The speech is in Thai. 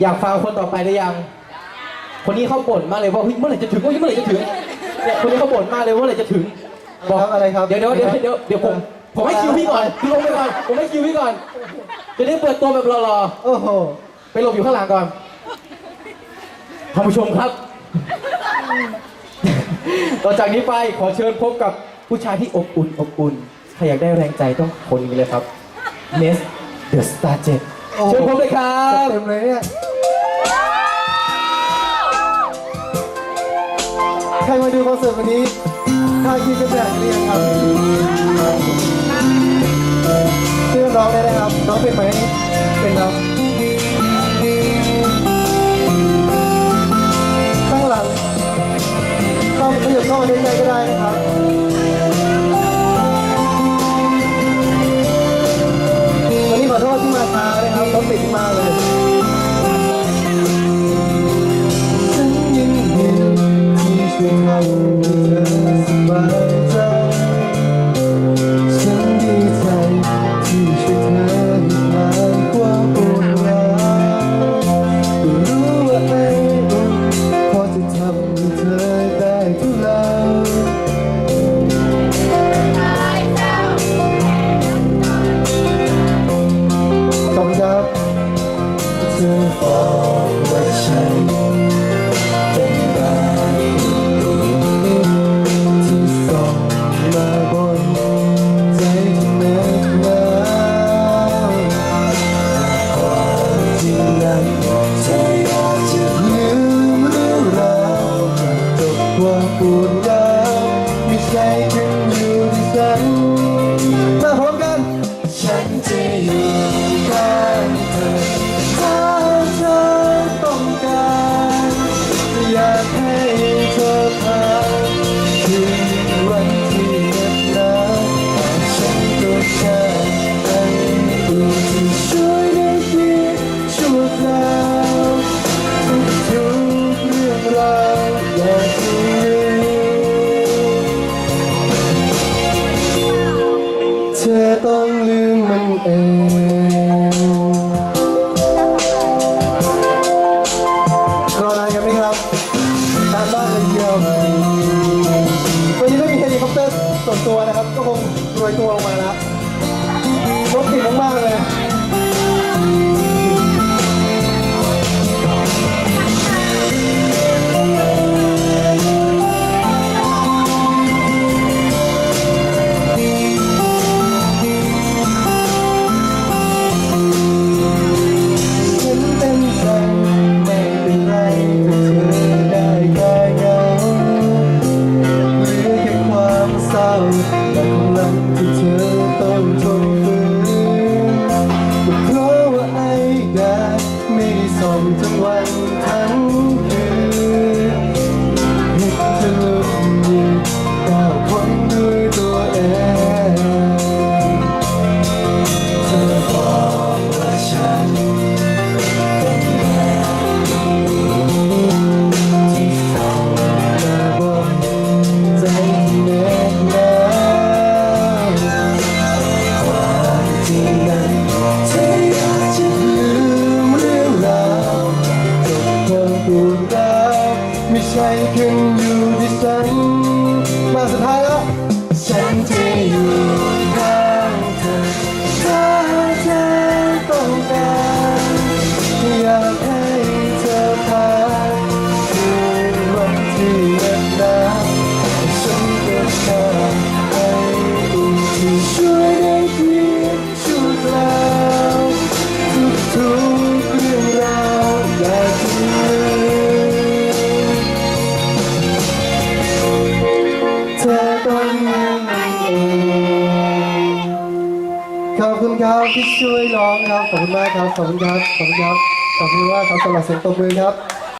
อยากฟังคนต่อไปหรือยัง คนนี้เขาบ่นมากเลยว่าเฮ้ยเมื่อไหร่จะถึงเฮ้ยเมื่อไหร่จะถึงเนี่ยคนนี้เขาบ่นมากเลยว่าเมื่อไหร่จะถึงอะไรครับเดี๋ยวเดี๋ยวเดี๋ยวเดี๋ยวเดี๋ยวผมผมให้คิวพี่ก่อนคือลงไปก่อนผมให้คิวพี่ก่อนจะได้เปิดตัวแบบรอโอ้โหๆไปหลบอยู่ข้างหลังก่อนท่านผู้ชมครับต่อจากนี้ไปขอเชิญพบกับผู้ชายที่อบอุ่นอบอุ่นใครอยากได้แรงใจต้องคนนี้เลยครับเนสเดอะสตาร์เจ็ดโอ้โหเชิญพบเลยครับเต็มเลยเนี่ย ใครมาดูคอนเสิร์ตวันนี้ค่าคิดก็แจกหรือยังครับชื่อร้องได้ไหมครับร้องเป็นไหมเป็นครับข้างหลังเข้าขยับเข้ามาใกล้ๆก็ได้นะครับวันนี้ขอโทษที่มาช้านะครับรถติดมากเลย ควา อต้องลืมมันเองรอนานกันไหมครับตามบ้านเลยทีเดียววันนี้ไม่มีเฮลิคอปเตอร์ส่วนตัวนะครับ ก็คงรวยตัวลงมาแล้วรถติดมาก แต่ความลังที่เธอต้องทนฝืนก็เพราะว่าไอ้แดดไม่ได้ส่องทั้งวันทั้ง มา ขอบคุณครับที่ช่วยร้องครับ ขอบคุณมากครับ ขอบคุณครับ ขอบคุณครับ ขอบคุณมากครับสำหรับเสียงตบมือครับ